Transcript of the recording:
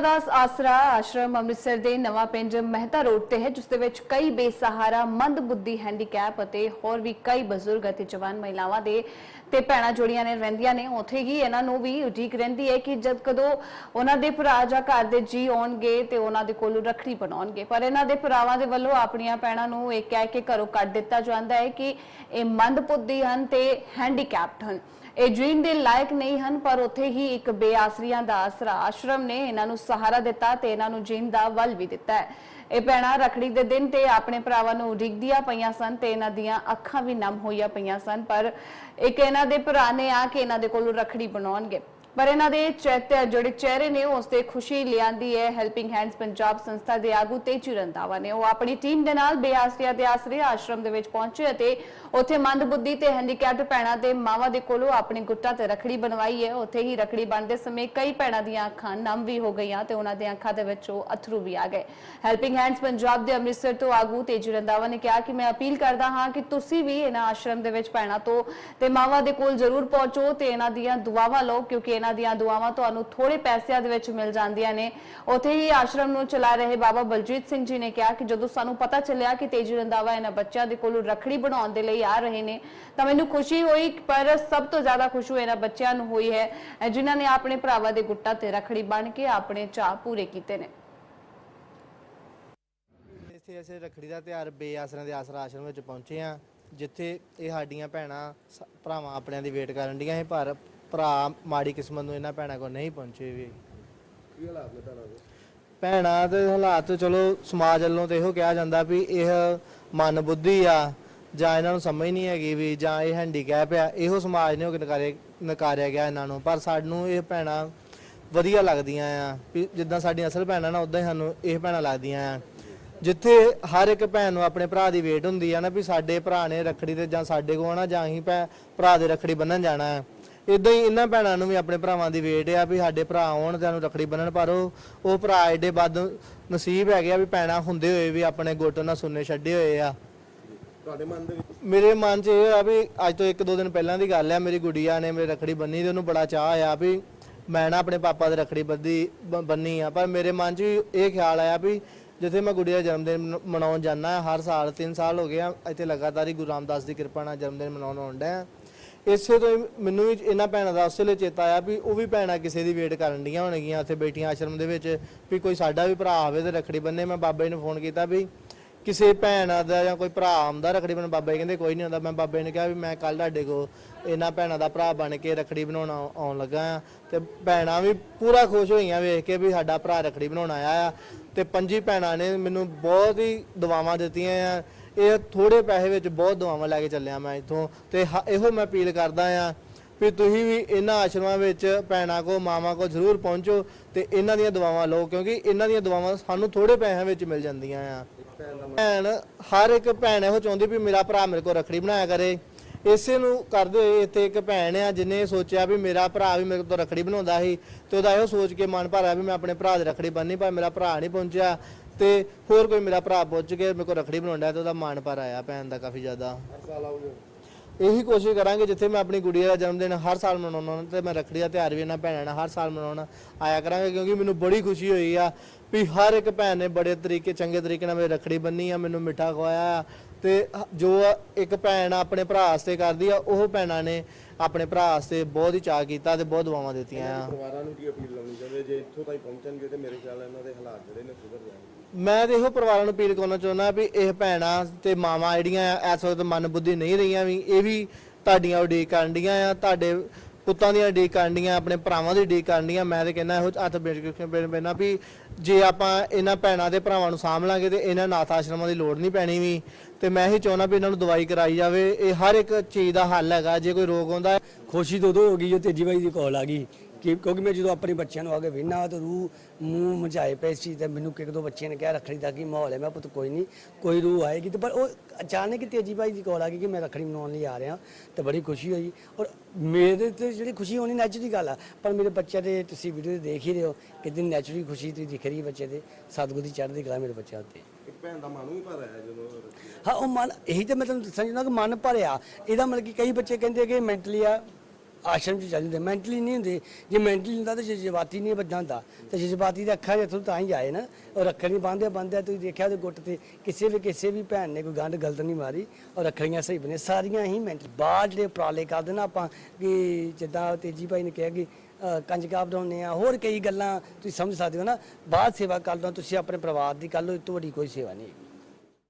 ਦਾਸ ਆਸਰਾ ਆਸ਼ਰਮ ਅੰਮ੍ਰਿਤਸਰ ਦੇ ਨਵਾਂ ਪਿੰਡ ਮਹਿਤਾ ਰੋਡ ਤੇ ਹੈ, ਜਿਸ ਦੇ ਵਿੱਚ ਕਈ ਬੇਸਹਾਰਾ ਮੰਦ ਬੁੱਧੀ ਹੈਂਡੀਕੈਪ ਅਤੇ ਹੋਰ ਵੀ ਕਈ ਬਜ਼ੁਰਗ ਅਤੇ ਜਵਾਨ ਮਹਿਲਾਵਾਂ ਦੇ ਤੇ ਭੈਣਾਂ ਜੋੜੀਆਂ ਨੇ ਰਹਿੰਦੀਆਂ ਨੇ। ਉੱਥੇ ਹੀ ਇਹਨਾਂ ਨੂੰ ਵੀ ਉਡੀਕ ਰਹਿੰਦੀ ਹੈ ਕਿ ਜਦ ਕਦੋਂ ਉਹਨਾਂ ਦੇ ਭਰਾ ਜਾਂ ਘਰ ਦੇ ਜੀ ਆਉਣਗੇ ਤੇ ਉਹਨਾਂ ਦੇ ਕੋਲੋਂ ਰੱਖੜੀ ਬਣਾਉਣਗੇ। ਪਰ ਇਹਨਾਂ ਦੇ ਭਰਾਵਾਂ ਦੇ ਵੱਲੋਂ ਆਪਣੀਆਂ ਭੈਣਾਂ ਨੂੰ ਇਹ ਕਹਿ ਕੇ ਘਰੋਂ ਕੱਢ ਦਿੱਤਾ ਜਾਂਦਾ ਹੈ ਕਿ ਇਹ ਮੰਦ ਬੁੱਧੀ ਹਨ ਤੇ ਹੈਂਡੀਕੈਪਡ ਹਨ। ਇਹ ਜੀਣ ਦੇ ਲਾਇਕ ਨਹੀਂ ਹਨ, ਪਰ ਉੱਥੇ ਹੀ ਇੱਕ ਬੇਆਸਰੀਆਂ ਦਾ ਆਸਰਾ ਆਸ਼ਰਮ ਨੇ ਇਹਨਾਂ ਨੂੰ ਸਹਾਰਾ ਦਿੱਤਾ ਤੇ ਇਹਨਾਂ ਨੂੰ ਜੀਣ ਦਾ ਵੱਲ ਵੀ ਦਿੱਤਾ ਹੈ। ਇਹ ਭੈਣਾਂ ਰਖੜੀ ਦੇ ਦਿਨ ਤੇ ਆਪਣੇ ਭਰਾਵਾਂ ਨੂੰ ਉਡੀਕਦੀਆਂ ਪਈਆਂ ਸਨ ਤੇ ਇਹਨਾਂ ਦੀਆਂ ਅੱਖਾਂ ਵੀ ਨਮ ਹੋਈਆਂ ਪਈਆਂ ਸਨ, ਪਰ ਇੱਕ ਇਹਨਾਂ ਦੇ ਭਰਾ ਨੇ ਆ ਕੇ ਇਹਨਾਂ ਦੇ ਕੋਲੋਂ ਰਖੜੀ ਬਣਾਉਣਗੇ। ਪਰ ਇਹਨਾਂ ਦੇ ਚਿਹਤੇ ਜਿਹੜੇ ਚਿਹਰੇ ਨੇ, ਉਸ ਤੇ ਖੁਸ਼ੀ ਲਿਆਂਦੀ ਹੈ। ਹੈਲਪਿੰਗ ਹੈਂਡਸ ਪੰਜਾਬ ਸੰਸਥਾ ਦੇ ਆਗੂ ਤੇਜੂ ਰੰਧਾਵਾ ਨੇ। ਉਹ ਆਪਣੀ ਟੀਮ ਦੇ ਨਾਲ ਬੇਆਸਰੀਆ ਦੇ ਆਸਰੇ ਆਸ਼ਰਮ ਦੇ ਵਿੱਚ ਪਹੁੰਚੇ ਅਤੇ ਉੱਥੇ ਮੰਦਬੁੱਧੀ ਤੇ ਹੈਂਡੀਕੈਪਡ ਭੈਣਾਂ ਦੇ ਮਾਵਾਂ ਦੇ ਕੋਲੋਂ ਆਪਣੀ ਗੁੱਟਾਂ ਤੇ ਰਖੜੀ ਬਣਵਾਈ ਹੈ। ਉੱਥੇ ਹੀ ਰਖੜੀ ਬਣਦੇ ਸਮੇਂ ਕਈ ਭੈਣਾਂ ਦੀਆਂ ਅੱਖਾਂ ਨਮ ਵੀ ਹੋ ਗਈਆਂ ਤੇ ਉਹਨਾਂ ਦੀਆਂ ਅੱਖਾਂ ਦੇ ਵਿੱਚ ਉਹ ਅਥਰੂ ਵੀ ਆ ਗਏ। ਹੈਲਪਿੰਗ ਹੈਂਡਸ ਪੰਜਾਬ ਦੇ ਅੰਮ੍ਰਿਤਸਰ ਤੋਂ ਆਗੂ ਤੇਜੂ ਰੰਧਾਵਾ ਨੇ ਕਿਹਾ ਕਿ ਮੈਂ ਅਪੀਲ ਕਰਦਾ ਹਾਂ ਕਿ ਤੁਸੀਂ ਵੀ ਇਹਨਾਂ ਆਸ਼ਰਮ ਦੇ ਵਿੱਚ ਭੈਣਾਂ ਤੋਂ ਤੇ ਮਾਵਾਂ ਦੇ ਕੋਲ ਜ਼ਰੂਰ ਪਹੁੰਚੋ ਤੇ ਇਹਨਾਂ ਦੀਆਂ ਦੁਆਵਾਂ ਲਓ, ਕਿਉਂਕਿ ਇਹਨਾਂ ਦੀਆਂ ਦੁਆਵਾਂ ਤੁਹਾਨੂੰ ਥੋੜੇ ਪੈਸਿਆਂ ਦੇ ਵਿੱਚ ਮਿਲ ਜਾਂਦੀਆਂ ਨੇ। ਉੱਥੇ ਹੀ ਆਸ਼ਰਮ ਨੂੰ ਚਲਾ ਰਹੇ ਬਾਬਾ ਬਲਜੀਤ ਸਿੰਘ ਜੀ ਨੇ ਕਿਹਾ ਕਿ ਜਦੋਂ ਸਾਨੂੰ ਪਤਾ ਚੱਲਿਆ ਕਿ ਤੇਜੂ ਰੰਧਾਵਾ ਇਹਨਾਂ ਬੱਚਿਆਂ ਦੇ ਕੋਲੋਂ ਰਖੜੀ ਬਣਾਉਣ ਦੇ ਲਈ ਆ ਰਹੇ ਨੇ, ਤਾਂ ਮੈਨੂੰ ਖੁਸ਼ੀ ਹੋਈ, ਪਰ ਸਭ ਤੋਂ ਜ਼ਿਆਦਾ ਖੁਸ਼ੀ ਇਹਨਾਂ ਬੱਚਿਆਂ ਨੂੰ ਹੋਈ ਹੈ, ਜਿਨ੍ਹਾਂ ਨੇ ਆਪਣੇ ਭਰਾਵਾਂ ਦੇ ਗੁੱਟਾਂ ਤੇ ਰਖੜੀ ਬਣ ਕੇ ਆਪਣੇ ਚਾਅ ਪੂਰੇ ਕੀਤੇ ਨੇ। ਇੱਥੇ ਅਸੀਂ ਰਖੜੀ ਦਾ ਤਿਉਹਾਰ ਬੇਆਸਰਿਆਂ ਦੇ ਆਸਰਾ ਆਸ਼ਰਮ ਵਿੱਚ ਪਹੁੰਚੇ ਆ ਜਿੱਥੇ ਇਹ ਸਾਡੀਆਂ ਭੈਣਾਂ ਭਰਾਵਾਂ ਆਪਣਿਆਂ ਦੀ ਵੇਟ ਕਰਨ ਡੀਆਂ ਸੀ, ਪਰ ਭਰਾ ਮਾੜੀ ਕਿਸਮਤ ਨੂੰ ਇਹਨਾਂ ਭੈਣਾਂ ਕੋਲ ਨਹੀਂ ਪਹੁੰਚੇ ਵੀ। ਕੀ ਹਾਲਾਤ ਨੇ ਭੈਣਾਂ ਦੇ? ਭੈਣਾਂ ਦੇ ਹਾਲਾਤ ਚਲੋ ਸਮਾਜ ਵੱਲੋਂ ਤੇ ਇਹੋ ਕਿਹਾ ਜਾਂਦਾ ਵੀ ਇਹ ਮਨ ਬੁੱਧੀ ਆ ਜਾਂ ਇਹਨਾਂ ਨੂੰ ਸਮਝ ਨਹੀਂ ਹੈਗੀ ਵੀ ਜਾਂ ਇਹ ਹੈਂਡੀਕੈਪ ਆ ਇਹੋ ਸਮਾਜ ਨੇ ਉਹ ਨਕਾਰੇ ਨਕਾਰਿਆ ਗਿਆ ਇਹਨਾਂ ਨੂੰ। ਪਰ ਸਾਨੂੰ ਇਹ ਭੈਣਾਂ ਵਧੀਆ ਲੱਗਦੀਆਂ ਆ ਵੀ ਜਿੱਦਾਂ ਸਾਡੀਆਂ ਅਸਲ ਭੈਣਾਂ ਨਾ ਉਦਾਂ ਹੀ ਸਾਨੂੰ ਇਹ ਭੈਣਾਂ ਲੱਗਦੀਆਂ ਆ। ਜਿੱਥੇ ਹਰ ਇੱਕ ਭੈਣ ਨੂੰ ਆਪਣੇ ਭਰਾ ਦੀ ਵੇਟ ਹੁੰਦੀ ਆ ਨਾ ਵੀ ਸਾਡੇ ਭਰਾ ਨੇ ਰੱਖੜੀ ਤੇ ਜਾਂ ਸਾਡੇ ਕੋਲ ਆਉਣਾ ਜਾਂ ਅਸੀਂ ਭੈ ਭਰਾ ਦੇ ਰੱਖੜੀ ਬੰਨਣ ਜਾਣਾ। ਹੈ ਇਦਾਂ ਹੀ ਇਹਨਾਂ ਭੈਣਾਂ ਨੂੰ ਵੀ ਆਪਣੇ ਭਰਾਵਾਂ ਦੀ ਵੇਟ ਆ ਵੀ ਸਾਡੇ ਭਰਾ ਆਉਣ ਤੇ ਸਾਨੂੰ ਰੱਖੜੀ ਬੰਨਣ ਪਰ ਉਹ ਉਹ ਭਰਾ ਏਡੇ ਵੱਧ ਨਸੀਬ ਹੈਗੇ ਆ ਵੀ ਭੈਣਾਂ ਹੁੰਦੇ ਹੋਏ ਵੀ ਆਪਣੇ ਗੁੱਟ ਨਾਲ ਸੁੰਨੇ ਛੱਡੇ ਹੋਏ ਆ। ਤੁਹਾਡੇ ਮਨ ਦੇ ਵਿੱਚ? ਮੇਰੇ ਮਨ 'ਚ ਇਹ ਆ ਵੀ ਅੱਜ ਤੋਂ ਇੱਕ ਦੋ ਦਿਨ ਪਹਿਲਾਂ ਦੀ ਗੱਲ ਆ ਮੇਰੀ ਗੁੜੀਆ ਨੇ ਮੇਰੀ ਰੱਖੜੀ ਬੰਨੀ ਤੇ ਉਹਨੂੰ ਬੜਾ ਚਾਹ ਆ ਵੀ ਮੈਂ ਨਾ ਆਪਣੇ ਪਾਪਾ ਦੇ ਰੱਖੜੀ ਬੱਧੀ ਬ- ਬੰਨੀ ਆ। ਪਰ ਮੇਰੇ ਮਨ 'ਚ ਵੀ ਇਹ ਖਿਆਲ ਆਇਆ ਵੀ ਜਿੱਥੇ ਮੈਂ ਗੁੜੀਆ ਦਾ ਜਨਮ ਦਿਨ ਮਨ- ਮਨਾਉਣ ਜਾਂਦਾ ਹਰ ਸਾਲ 3 ਸਾਲ ਹੋ ਗਏ ਆ ਇੱਥੇ ਲਗਾਤਾਰ ਹੀ ਗੁਰੂ ਰਾਮਦਾਸ ਦੀ ਕਿਰਪਾ ਨਾਲ ਜਨਮ ਦਿਨ ਮਨਾਉਣ ਆਉਂਦਾ ਆ। ਇਸੇ ਤੋਂ ਹੀ ਮੈਨੂੰ ਵੀ ਇਹਨਾਂ ਭੈਣਾਂ ਦਾ ਉਸੇ ਲਈ ਚੇਤਾ ਆਇਆ ਵੀ ਉਹ ਵੀ ਭੈਣਾਂ ਕਿਸੇ ਦੀ ਵੇਟ ਕਰਨ ਡੀਆਂ ਹੋਣਗੀਆਂ, ਉੱਥੇ ਬੈਠੀਆਂ ਆਸ਼ਰਮ ਦੇ ਵਿੱਚ, ਵੀ ਕੋਈ ਸਾਡਾ ਵੀ ਭਰਾ ਆਵੇ ਤੇ ਰੱਖੜੀ ਬੰਨੇ। ਮੈਂ ਬਾਬਾ ਜੀ ਨੂੰ ਫੋਨ ਕੀਤਾ ਵੀ ਕਿਸੇ ਭੈਣ ਦਾ ਜਾਂ ਕੋਈ ਭਰਾ ਆਉਂਦਾ ਰਖੜੀ ਬਣ ਬਾਬਾ ਜੀ ਕਹਿੰਦੇ ਕੋਈ ਨਹੀਂ ਆਉਂਦਾ। ਮੈਂ ਬਾਬੇ ਨੇ ਕਿਹਾ ਵੀ ਮੈਂ ਕੱਲ ਤੁਹਾਡੇ ਕੋ ਇਹਨਾਂ ਭੈਣਾਂ ਦਾ ਭਰਾ ਬਣ ਕੇ ਰਖੜੀ ਬਣਾਉਣਾ ਆਉਣ ਲੱਗਾ ਆ ਤੇ ਭੈਣਾਂ ਵੀ ਪੂਰਾ ਖੁਸ਼ ਹੋਈਆਂ ਵੇਖ ਕੇ ਵੀ ਸਾਡਾ ਭਰਾ ਰਖੜੀ ਬਣਾਉਣ ਆਇਆ ਆ। ਤੇ ਪੰਜੀ ਭੈਣਾਂ ਨੇ ਮੈਨੂੰ ਬਹੁਤ ਹੀ ਦੁਆਵਾਂ ਦਿੱਤੀਆਂ ਆ। ਇਹ ਥੋੜੇ ਪੈਸੇ ਵਿੱਚ ਬਹੁਤ ਦੁਆਵਾਂ ਲੈ ਕੇ ਚੱਲਿਆ ਮੈਂ ਇੱਥੋਂ ਤੇ ਹ- ਇਹੋ ਮੈਂ ਅਪੀਲ ਕਰਦਾ ਆ ਵੀ ਤੁਸੀਂ ਵੀ ਇਹਨਾਂ ਆਸ਼ਰਮਾਂ ਵਿੱਚ ਭੈਣਾਂ ਕੋ, ਮਾਵਾਂ ਕੋ ਜ਼ਰੂਰ ਪਹੁੰਚੋ ਤੇ ਇਹਨਾਂ ਦੀਆਂ ਦੁਆਵਾਂ ਲਓ ਕਿਉਂਕਿ ਇਹਨਾਂ ਦੀਆਂ ਦੁਆਵਾਂ ਸਾਨੂੰ ਥੋੜੇ ਪੈਸਿਆਂ ਵਿੱਚ ਮਿਲ ਜਾਂਦੀਆਂ ਆ। ਭੈਣ, ਹਰ ਇੱਕ ਭੈਣ ਇਹੋ ਚਾਹੁੰਦੀ ਵੀ ਮੇਰਾ ਭਰਾ ਮੇਰੇ ਕੋਲ ਰੱਖੜੀ ਬਣਾਇਆ ਕਰੇ। ਇਸੇ ਨੂੰ ਕਰਦੇ ਹੋਏ ਇੱਥੇ ਇੱਕ ਭੈਣ ਆ ਜਿਹਨੇ ਸੋਚਿਆ ਵੀ ਮੇਰਾ ਭਰਾ ਵੀ ਮੇਰੇ ਕੋਲ ਰੱਖੜੀ ਬਣਾਉਂਦਾ ਸੀ ਤੇ ਉਹਦਾ ਇਹੋ ਸੋਚ ਕੇ ਮਨ ਭਰਿਆ ਵੀ ਮੈਂ ਆਪਣੇ ਭਰਾ ਦੀ ਰੱਖੜੀ ਬੰਨ੍ਹਣੀ ਪਰ ਮੇਰਾ ਭਰਾ ਨਹੀਂ ਪਹੁੰਚਿਆ। ਤੇ ਹੋਰ ਕੋਈ ਮੇਰਾ ਭਰਾ ਪਹੁੰਚ ਕੇ ਮੇਰੇ ਕੋਲ ਰੱਖੜੀ ਬਣਾਉਂਦਾ ਤੇ ਉਹਦਾ ਮਨ ਭਰ ਆਇਆ ਭੈਣ ਦਾ ਕਾਫੀ ਜ਼ਿਆਦਾ। ਹਰ ਸਾਲ ਆਉਂਗੇ ਇਹੀ ਕੋਸ਼ਿਸ਼ ਕਰਾਂਗੇ ਜਿੱਥੇ ਮੈਂ ਆਪਣੀ ਗੁੜੀਆ ਦਾ ਜਨਮ ਦਿਨ ਹਰ ਸਾਲ ਮਨਾਉਣਾ ਤੇ ਮੈਂ ਰੱਖੜੀ ਦਾ ਤਿਉਹਾਰ ਵੀ ਇਹਨਾਂ ਭੈਣਾਂ ਨਾਲ ਹਰ ਸਾਲ ਮਨਾਉਣਾ ਆਇਆ ਕਰਾਂਗੇ ਕਿਉਂਕਿ ਮੈਨੂੰ ਬੜੀ ਖੁਸ਼ੀ ਹੋਈ ਆ। ਵੀ ਹਰ ਇੱਕ ਭੈਣ ਨੇ ਬੜੇ ਤਰੀਕੇ ਚੰਗੇ ਤਰੀਕੇ ਨਾਲ ਮੇਰੀ ਰੱਖੜੀ ਬੰਨੀ ਆ ਮੈਨੂੰ ਮਿੱਠਾ ਖਵਾਇਆ ਤੇ ਜੋ ਇੱਕ ਭੈਣ ਆਪਣੇ ਭਰਾ ਵਾਸਤੇ ਕਰਦੀ ਆ ਉਹ ਭੈਣਾਂ ਨੇ ਆਪਣੇ ਭਰਾ ਵਾਸਤੇ ਬਹੁਤ ਹੀ ਚਾਅ ਕੀਤਾ ਤੇ ਬਹੁਤ ਦੁਆਵਾਂ ਦਿੱਤੀਆਂ ਆ। ਪਰਿਵਾਰਾਂ ਨੂੰ ਕੀ ਅਪੀਲ ਲਾਉਣੀ ਚਾਹੁੰਦੇ? ਜੇ ਇੱਥੋਂ ਤਾਈਂ ਪਹੁੰਚਣਗੇ ਤੇ ਮੇਰੇ ਖਿਆਲ ਨਾਲ ਇਹਨਾਂ ਦੇ ਹਾਲਾਤ ਜਿਹੜੇ ਨੇ ਸੁਧਰ ਜਾਣਗੇ। ਮੈਂ ਤੇ ਇਹੋ ਪਰਿਵਾਰਾਂ ਨੂੰ ਅਪੀਲ ਕਰਨਾ ਚਾਹੁੰਦਾ ਵੀ ਇਹ ਭੈਣਾਂ ਤੇ ਮਾਵਾਂ ਜਿਹੜੀਆਂ ਇਸ ਵਕਤ ਮਨ ਬੁੱਧੀ ਨਹੀਂ ਰਹੀਆਂ ਵੀ ਇਹ ਵੀ ਤੁਹਾਡੀਆਂ ਉਡੀਕ ਕਰਨ ਡੀਆਂ ਆ ਤੁਹਾਡੇ ਪੁੱਤਾਂ ਦੀਆਂ ਉਡੀਕ ਕਰਨ ਆਪਣੇ ਭਰਾਵਾਂ ਦੀ ਡੀਕ ਕਰਨ ਡੀਆਂ। ਮੈਂ ਤੇ ਕਹਿੰਦਾ ਇਹੋ ਹੱਥ ਬੇੜ ਕੇ ਵੀ ਜੇ ਆਪਾਂ ਇਹਨਾਂ ਭੈਣਾਂ ਦੇ ਭਰਾਵਾਂ ਨੂੰ ਸਾਂਭ ਲਾਂਗੇ ਤੇ ਇਹਨਾਂ ਨਾਥ ਆਸ਼ਰਮਾਂ ਦੀ ਲੋੜ ਨਹੀਂ ਪੈਣੀ ਵੀ। ਤੇ ਮੈਂ ਹੀ ਚਾਹੁੰਦਾ ਵੀ ਇਹਨਾਂ ਨੂੰ ਦਵਾਈ ਕਰਾਈ ਜਾਵੇ। ਇਹ ਹਰ ਇੱਕ ਚੀਜ਼ ਦਾ ਹੱਲ ਹੈਗਾ। ਜੇ ਕੋਈ ਰੋਗ ਆਉਂਦਾ ਖੁਸ਼ੀ ਤਾਂ ਉਦੋਂ ਹੋ ਗਈ ਜੋ ਤੇਜੀ ਬਾਈ ਦੀ ਕਾਲ ਆ ਗਈ। ਕਿ ਕਿਉਂਕਿ ਮੈਂ ਜਦੋਂ ਆਪਣੇ ਬੱਚਿਆਂ ਨੂੰ ਆ ਕੇ ਵੇਖਣਾ ਤਾਂ ਰੂਹ ਮੂੰਹ ਮਝਾਏ ਪਏ ਸੀ ਤੇ ਮੈਨੂੰ ਕਿ ਇੱਕ ਦੋ ਬੱਚਿਆਂ ਨੇ ਕਿਹਾ ਰੱਖੜੀ ਦਾ ਕੀ ਮਾਹੌਲ ਹੈ? ਮੈਂ ਪੁੱਤ ਕੋਈ ਨਹੀਂ ਕੋਈ ਰੂਹ ਆਏਗੀ ਤੇ ਪਰ ਉਹ ਅਚਾਨਕ ਹੀ ਤੇਜੀ ਬਾਈ ਦੀ ਕਾਲ ਆ ਗਈ ਕਿ ਮੈਂ ਰੱਖੜੀ ਮਨਾਉਣ ਲਈ ਆ ਰਿਹਾ ਤੇ ਬੜੀ ਖੁਸ਼ੀ ਹੋਈ ਔਰ ਮੇਰੇ ਤੇ ਜਿਹੜੀ ਖੁਸ਼ੀ ਹੋਣੀ ਨੈਚੁਰਲੀ ਗੱਲ ਆ ਪਰ ਮੇਰੇ ਬੱਚਿਆਂ ਦੇ ਤੁਸੀਂ ਵੀਡੀਓ ਦੇਖ ਹੀ ਰਹੇ ਹੋ ਕਿੰਨੀ ਨੈਚੁਰਲੀ ਖੁਸ਼ੀ ਤੁਸੀਂ ਦਿਖ ਰਹੀ ਹੈ ਬੱਚੇ ਦੇ ਸਤਿਗੁਰੂ ਦੀ ਚੜ੍ਹਦੀ ਕਲਾ ਮੇਰੇ ਬੱਚਿਆਂ ਉੱਤੇ। ਇੱਕ ਭੈਣ ਦਾ ਮਨ ਵੀ ਭਰ ਆਇਆ ਜਦੋਂ ਹਾਂ ਉਹ ਮਨ ਇਹੀ ਤਾਂ ਮੈਂ ਤੁਹਾਨੂੰ ਦੱਸਣਾ ਚਾਹੁੰਦਾ ਕਿ ਮਨ ਭਰਿਆ ਇਹਦਾ ਮਤਲਬ ਕਿ ਕਈ ਬੱਚੇ ਕਹਿੰਦੇ ਕਿ ਮੈਂਟਲੀ ਆ ਆਸ਼ਰਮ ਚ ਚੱਲ ਜਾਂਦੇ ਮੈਂਟਲੀ ਨਹੀਂ ਹੁੰਦੇ। ਜੇ ਮੈਂਟਲੀ ਹੁੰਦਾ ਤਾਂ ਜਜ਼ਬਾਤੀ ਨਹੀਂ ਵੱਡਾ ਹੁੰਦਾ। ਤੇ ਜਜ਼ਬਾਤੀ ਦਾ ਅੱਖਾਂ ਜਿੱਥੋਂ ਤਾਂ ਹੀ ਆਏ ਨਾ। ਔਰ ਅੱਖਰ ਨਹੀਂ ਬੰਨ੍ਹਦੇ ਬੰਨ੍ਹਦੇ ਤੁਸੀਂ ਦੇਖਿਆ ਉਹਦੇ ਗੁੱਟ ਤੇ ਕਿਸੇ ਵੀ ਕਿਸੇ ਵੀ ਭੈਣ ਨੇ ਕੋਈ ਗੰਢ ਗਲਤ ਨਹੀਂ ਮਾਰੀ ਔਰ ਰੱਖੜੀਆਂ ਸਹੀ ਬਣੇ। ਸਾਰੀਆਂ ਹੀ ਮੈਂਟਲੀ ਬਾਹਰ ਜਿਹੜੇ ਉਪਰਾਲੇ ਕਰਦੇ ਨਾ ਆਪਾਂ ਕਿ ਜਿੱਦਾਂ ਤੇਜੀ ਭਾਈ ਨੇ ਕਿਹਾ ਕਿ ਅ, ਕੰਜਕਾਂ ਬਣਾਉਂਦੇ ਆ ਹੋਰ ਕਈ ਗੱਲਾਂ ਤੁਸੀਂ ਸਮਝ ਸਕਦੇ ਹੋ ਨਾ। ਬਾਅਦ ਸੇਵਾ ਕਰ ਲਓ ਤੁਸੀਂ ਆਪਣੇ ਪਰਿਵਾਰ ਦੀ ਕਰ ਲਓ ਇਹ ਤੋਂ ਵੱਡੀ ਕੋਈ ਸੇਵਾ ਨਹੀਂ